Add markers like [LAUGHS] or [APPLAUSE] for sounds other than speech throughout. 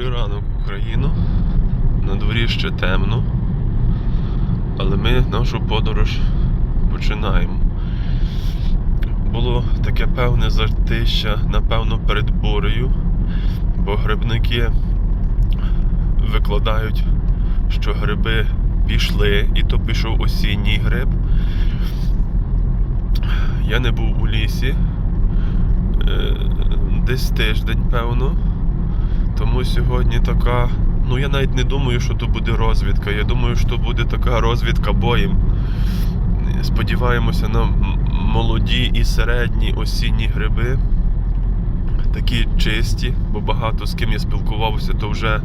Добрий ранок, Україно. На дворі ще темно, але ми нашу подорож починаємо. Було таке певне затища, напевно, перед бурею, бо грибники викладають, що гриби пішли, і то пішов осінній гриб. Я не був у лісі е, десь тиждень, певно. Тому сьогодні така. Ну я навіть не думаю, що то буде розвідка. Я думаю, що буде така розвідка боєм. Сподіваємося на молоді і середні осінні гриби. Такі чисті, бо багато з ким я спілкувався, то вже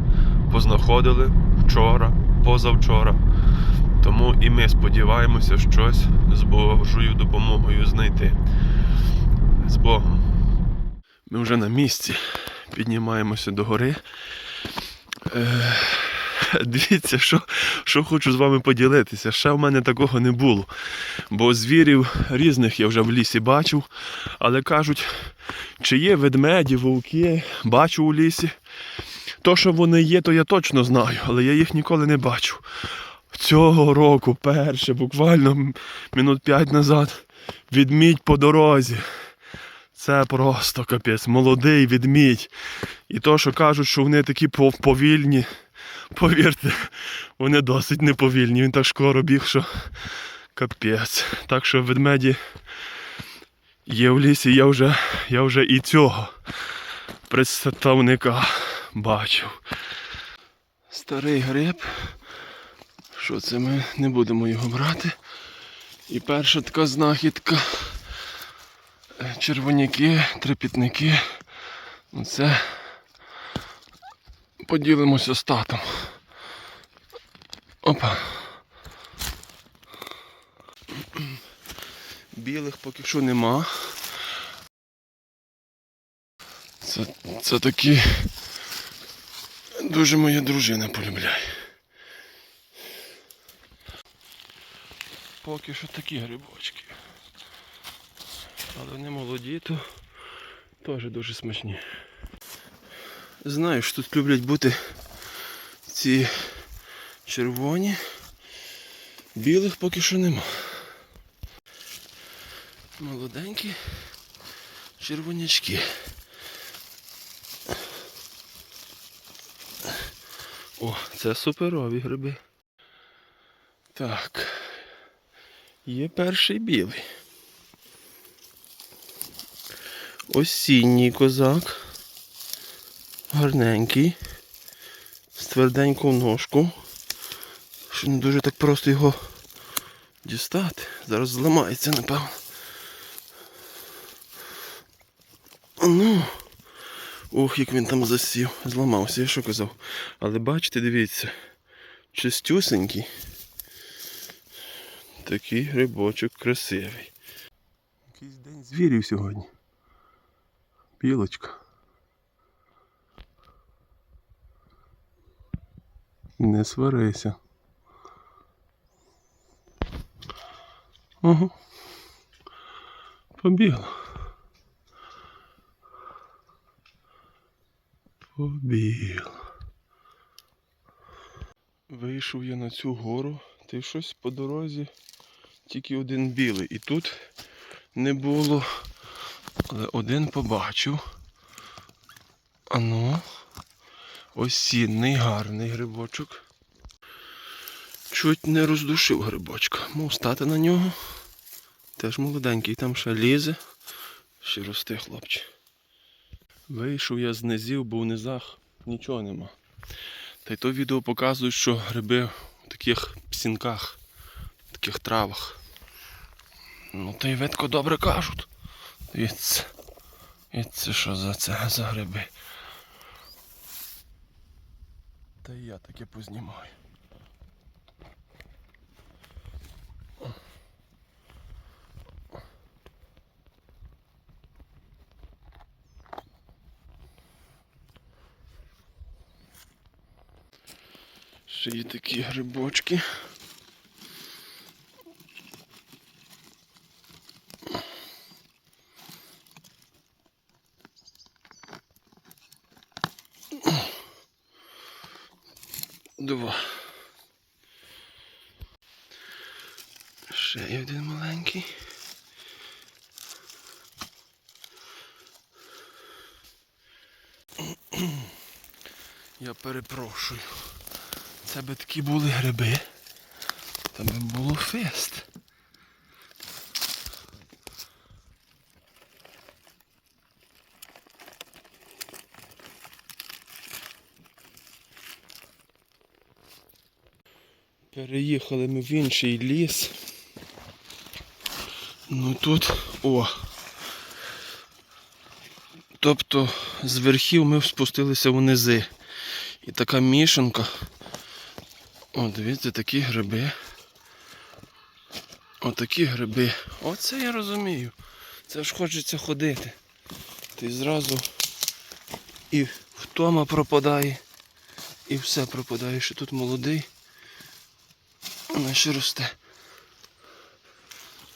познаходили вчора, позавчора. Тому і ми сподіваємося щось з Божою допомогою знайти. З Богом. Ми вже на місці піднімаємося до гори. Е, дивіться, що, що хочу з вами поділитися. Ще в мене такого не було. Бо звірів різних я вже в лісі бачив, але кажуть, чи є ведмеді, вовки, бачу у лісі. То, що вони є, то я точно знаю, але я їх ніколи не бачив. Цього року, перше, буквально минут п'ять назад, відмідь по дорозі. Це просто капець, молодий відмідь. І то, що кажуть, що вони такі повільні, повірте, вони досить неповільні. Він так скоро біг, що капець. Так що ведмеді є в лісі, я вже, я вже і цього представника бачив. Старий гриб. Що це ми не будемо його брати. І перша така знахідка червоняки, трепітники. Оце поділимося з татом. Опа. Білих поки що нема. Це, це такі дуже моя дружина полюбляє. Поки що такі грибочки. Але вони молоді, то теж дуже смачні. Знаю, що тут люблять бути ці червоні. Білих поки що нема. Молоденькі червонячки. О, це суперові гриби. Так. Є перший білий. Осінній козак. Гарненький. З тверденьку ножку. Що не дуже так просто його дістати. Зараз зламається, напевно. Ну. Ох, як він там засів. Зламався, я що казав. Але бачите, дивіться, чистюсенький. Такий грибочок красивий. Якийсь день звірів сьогодні. Білочка. Не сварися. Ага. Побігла. Побігла. Вийшов я на цю гору, й щось по дорозі тільки один білий. І тут не було. Але один побачив. Ану. Осінний гарний грибочок. Чуть не роздушив грибочка. Мов стати на нього. Теж молоденький, там ще лізе. Ще росте хлопче. Вийшов я з низів, бо в низах нічого нема. Та й то відео показує, що гриби в таких псінках, в таких травах. Ну та й видко добре кажуть. Дивіться. І це що за це за гриби? Та й я таке познімаю. Ще є такі грибочки. Два. Ще є один маленький. Я перепрошую. Це би такі були гриби. Там би було фест. Переїхали ми в інший ліс. Ну тут. О. Тобто з верхів ми спустилися внизи. І така мішанка. О, дивіться, такі гриби. Отакі гриби. Оце я розумію. Це ж хочеться ходити. Ти зразу і втома пропадає, і все пропадає, що тут молодий. Вона ще росте.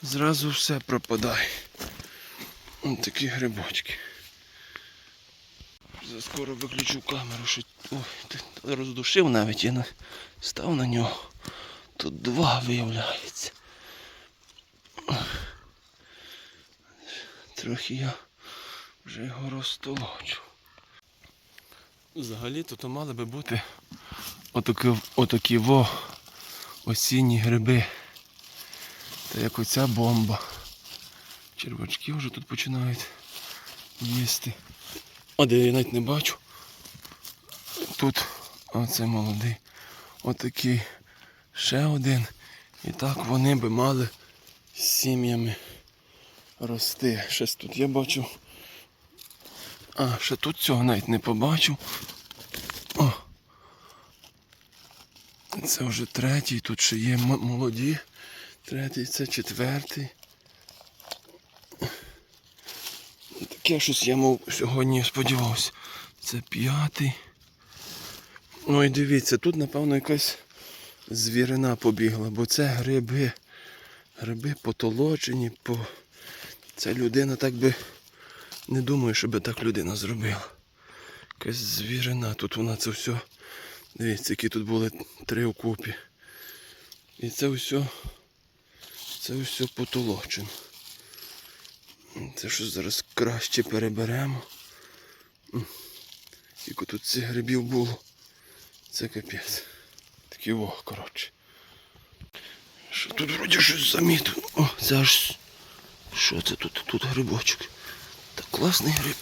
Зразу все пропадає. Ось такі грибочки. Заскоро виключу камеру, що Ой, ти роздушив навіть, я став на нього. Тут два виявляється. Трохи я вже його розтолочу. Взагалі тут мали би бути отакі, отакі во осінні гриби. Та як оця бомба. Червачки вже тут починають їсти. А де я навіть не бачу. Тут оце молодий. Отакий ще один. І так вони би мали з сім'ями рости. Щось тут я бачу. А, ще тут цього навіть не побачив. Це вже третій, тут ще є молоді. Третій, це четвертий. Таке щось я мов сьогодні сподівався. Це п'ятий. Ну і дивіться, тут напевно якась звірина побігла, бо це гриби. Гриби потолочені, по... Ця людина так би не думаю, щоб так людина зробила. Якась звірина. Тут вона це все. Дивіться, які тут були три окупі. І це все. Це все потолочено. Це що зараз краще переберемо. Скільки тут цих грибів було. Це капець. Такі о, коротше. Що тут вроді щось замітив. О, це аж. Що це тут? Тут грибочок. Так класний гриб.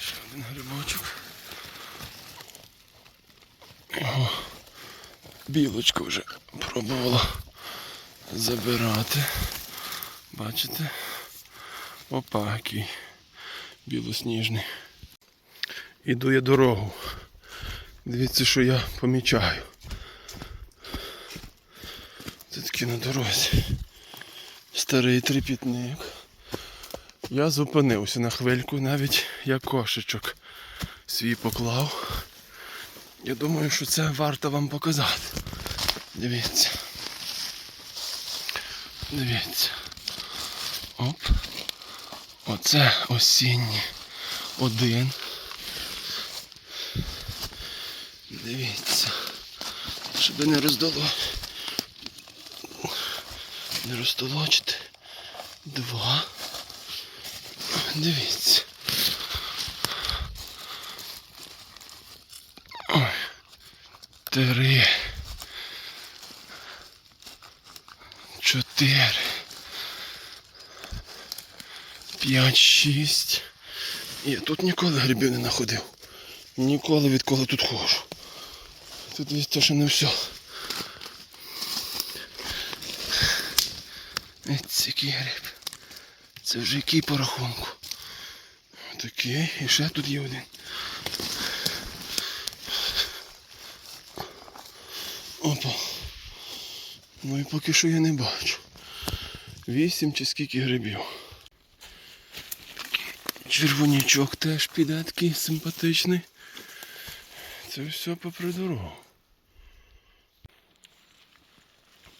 Ще один грибочок. О, білочка вже пробувала забирати. Бачите? Опа, який білосніжний. Іду я дорогу. Дивіться, що я помічаю. Це таки на дорозі. Старий трипітник. Я зупинився на хвильку, навіть я кошечок свій поклав. Я думаю, що це варто вам показати. Дивіться. Дивіться. Оп. Оце осінній. Один. Дивіться. Щоб не роздало. Не розтолочити. Два. Дивіться. Ой. Три. Чотири. П'ять, шість. Я тут ніколи грибів не знаходив. Ніколи відколи тут ходжу. Тут дивіться, що не все. Який гриб. Це вже який по рахунку. Такий. І ще тут є один. Опа. Ну і поки що я не бачу. Вісім чи скільки грибів. Червонячок теж піде симпатичний. Це все попри дорогу.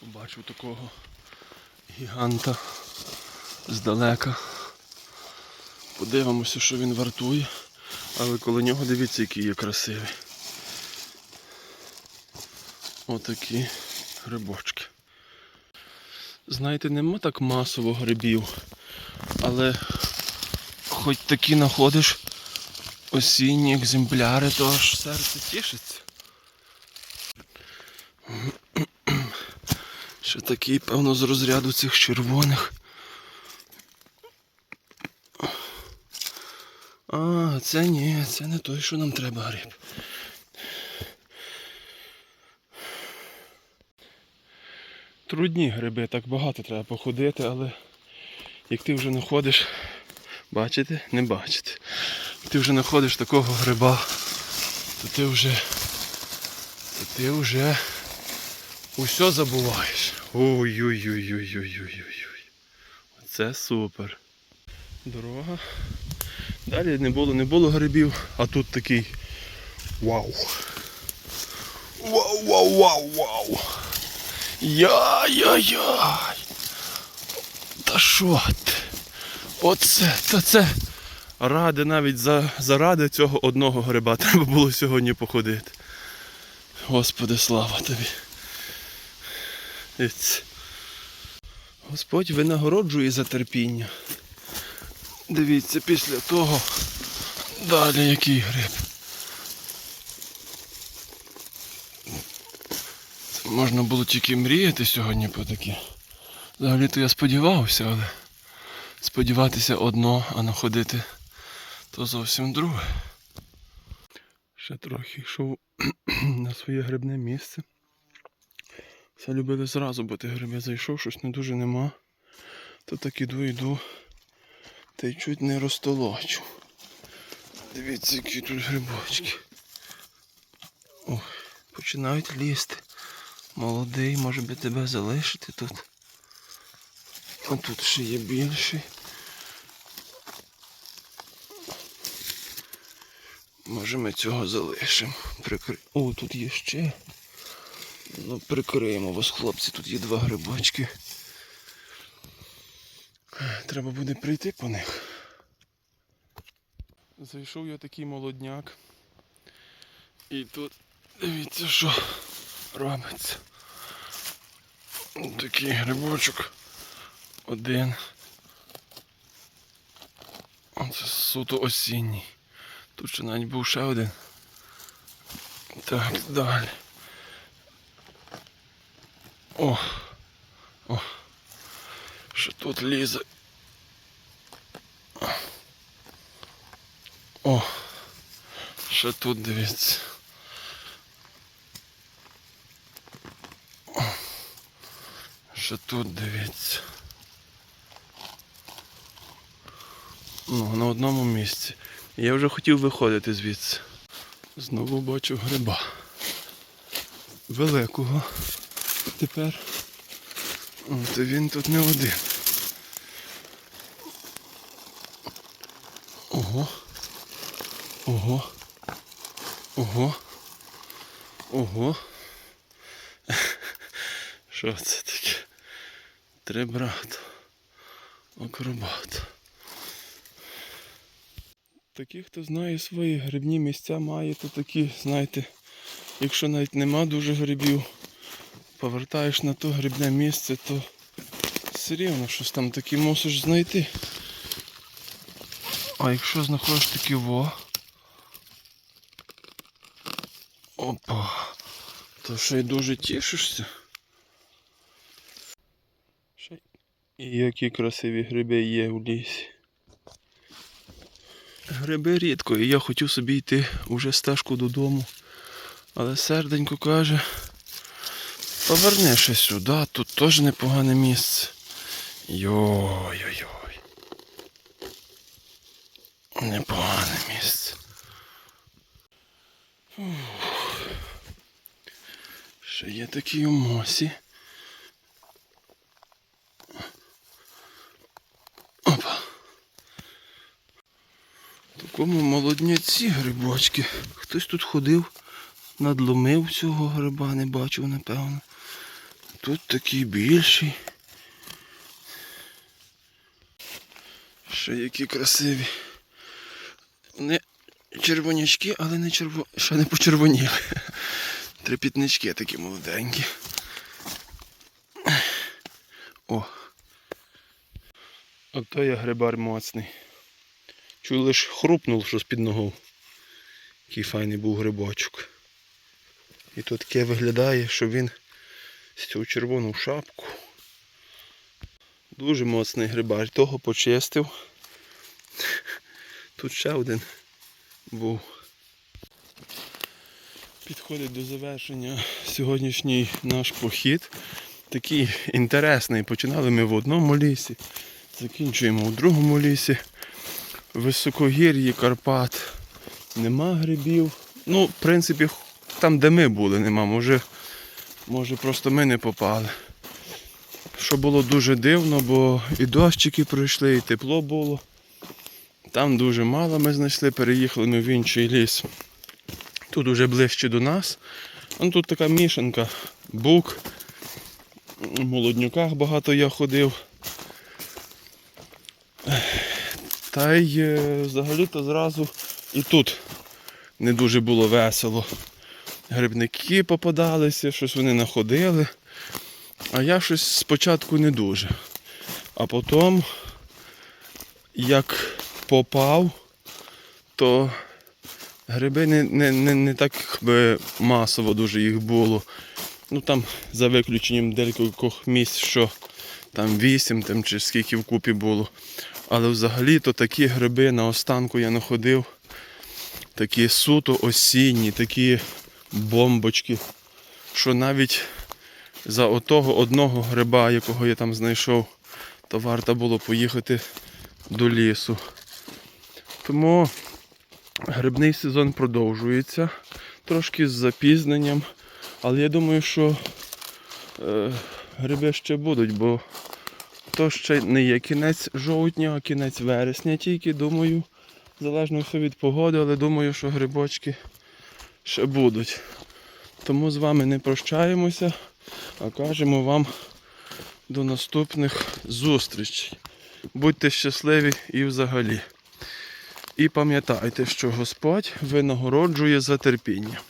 Побачив такого гіганта здалека. Подивимося, що він вартує. Але коло нього дивіться, який є красивий. Отакі грибочки. Знаєте, нема так масово грибів, але хоч такі знаходиш осінні екземпляри, то аж серце тішиться. Ще такий, певно, з розряду цих червоних. А, це ні, це не той, що нам треба гриб. Трудні гриби, так багато треба походити, але як ти вже знаходиш, бачите, не бачите. Як ти вже знаходиш такого гриба, то ти вже, то ти вже усе забуваєш. Ой-ой-ой-ой-ой-ой-ой. Це супер. Дорога. Далі не було, не було грибів, а тут такий вау. Вау, вау, вау, вау. Яй-яй-яй. Та що ти? Оце, та це. Ради навіть за, заради цього одного гриба [LAUGHS] треба було сьогодні походити. Господи, слава тобі. Іць. Господь винагороджує за терпіння. Дивіться, після того далі який гриб. Можна було тільки мріяти сьогодні по таке. Взагалі-то я сподівався, але сподіватися одно, а находити то зовсім друге. Ще трохи йшов [CLEARS THROAT] на своє грибне місце. Все любили зразу бути гриби. Зайшов, щось не дуже нема. То так іду, іду. Та й чуть не розтолочу. Дивіться, які тут грибочки. Ох, починають лізти. Молодий, може би тебе залишити тут. А тут ще є більший. Може ми цього залишимо. Прикри... О, тут є ще. Ну, прикриємо вас, хлопці, тут є два грибочки. Треба буде прийти по них. Зайшов я такий молодняк. І тут дивіться, що робиться. Такий грибочок. Один. Це суто осінній. Тут ще навіть був ще один. Так, далі. О! О! Що тут лізе? О! Що тут дивіться? Що тут дивіться? Ну, на одному місці. Я вже хотів виходити звідси. Знову бачу гриба. Великого. Тепер. От він тут не один. Ого. Ого. Ого. Ого. [LAUGHS] Що це таке? Три брата. Акробат. Такі, хто знає свої грибні місця, має, то такі, знаєте, якщо навіть нема дуже грибів, повертаєш на то грибне місце, то все рівно щось там таке мусиш знайти. А якщо знаходиш такі во. Опа, то ще й дуже тішишся. Ще й- І які красиві гриби є в лісі. Гриби рідко, і я хотів собі йти уже стежку додому. Але серденько каже, поверни ще сюди, тут теж непогане місце. Йой-йой-йой. Непогане місце. Фух. Ще є такі у мосі. Опа. В такому молодняці грибочки. Хтось тут ходив, надломив цього гриба, не бачив, напевно. Тут такий більший. Ще які красиві. Вони червонячки, але не черво... ще не почервоніли. Трепітнички такі молоденькі. О. Ото я грибар моцний. Чую лиш хрупнув, що з-під ногу. Який файний був грибочок. І то таке виглядає, що він з цю червону шапку. Дуже моцний грибар. Того почистив. Тут ще один був. Підходить до завершення сьогоднішній наш похід. Такий інтересний. Починали ми в одному лісі, закінчуємо у другому лісі. Високогір'ї Карпат. Нема грибів. Ну, в принципі, там, де ми були, нема. Може, може просто ми не попали. Що було дуже дивно, бо і дощики пройшли, і тепло було. Там дуже мало ми знайшли, переїхали ми в інший ліс. Тут уже ближче до нас. Ну, тут така мішанка, бук. В молоднюках багато я ходив. Та й е, взагалі-то зразу і тут не дуже було весело. Грибники попадалися, щось вони находили. А я щось спочатку не дуже. А потім, як попав, то гриби не, не, не, не так би масово дуже їх було. Ну там за виключенням декількох місць, що там вісім там, чи скільки вкупі було. Але взагалі то такі гриби на останку я находив. Такі суто осінні, такі бомбочки, що навіть за отого одного гриба, якого я там знайшов, то варто було поїхати до лісу. Тому грибний сезон продовжується, трошки з запізненням, але я думаю, що е, гриби ще будуть, бо то ще не є кінець жовтня, а кінець вересня тільки, думаю, залежно все від погоди, але думаю, що грибочки ще будуть. Тому з вами не прощаємося, а кажемо вам до наступних зустрічей. Будьте щасливі і взагалі. І пам'ятайте, що Господь винагороджує за терпіння.